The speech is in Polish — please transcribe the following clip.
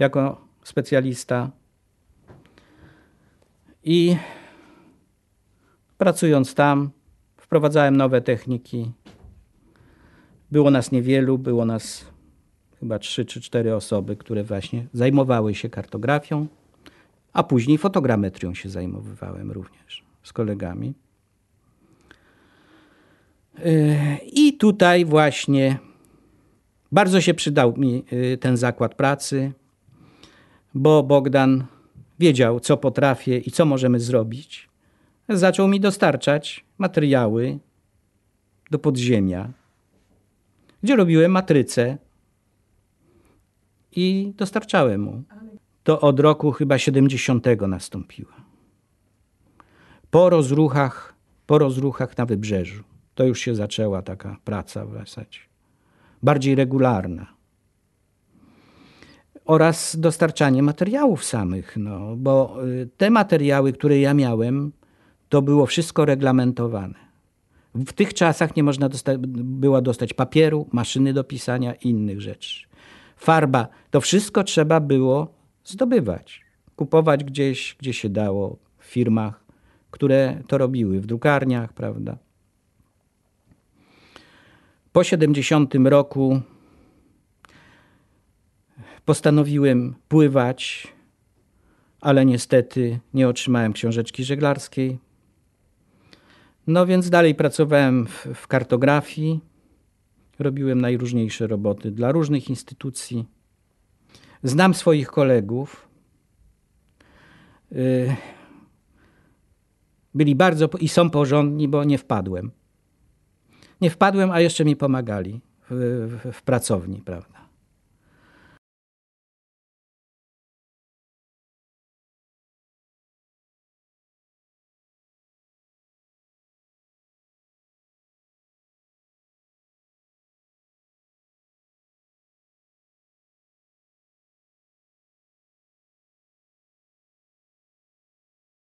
jako specjalista. I pracując tam, wprowadzałem nowe techniki. Było nas niewielu, było nas chyba trzy czy cztery osoby, które właśnie zajmowały się kartografią, a później fotogrametrią się zajmowałem również z kolegami. Yy, I tutaj właśnie bardzo się przydał mi yy, ten zakład pracy, bo Bogdan wiedział, co potrafię i co możemy zrobić. Zaczął mi dostarczać materiały do podziemia, gdzie robiłem matrycę i dostarczałem mu. To od roku chyba 70 nastąpiło. Po rozruchach, po rozruchach na wybrzeżu. To już się zaczęła taka praca w zasadzie. Bardziej regularna. Oraz dostarczanie materiałów samych, no, bo y, te materiały, które ja miałem, to było wszystko reglamentowane. W tych czasach nie można dosta było dostać papieru, maszyny do pisania i innych rzeczy. Farba, to wszystko trzeba było zdobywać, kupować gdzieś, gdzie się dało, w firmach, które to robiły, w drukarniach, prawda. Po 70 roku postanowiłem pływać, ale niestety nie otrzymałem książeczki żeglarskiej. No więc dalej pracowałem w, w kartografii, robiłem najróżniejsze roboty dla różnych instytucji. Znam swoich kolegów. Y, byli bardzo i są porządni, bo nie wpadłem. Nie wpadłem, a jeszcze mi pomagali w, w, w pracowni, prawda.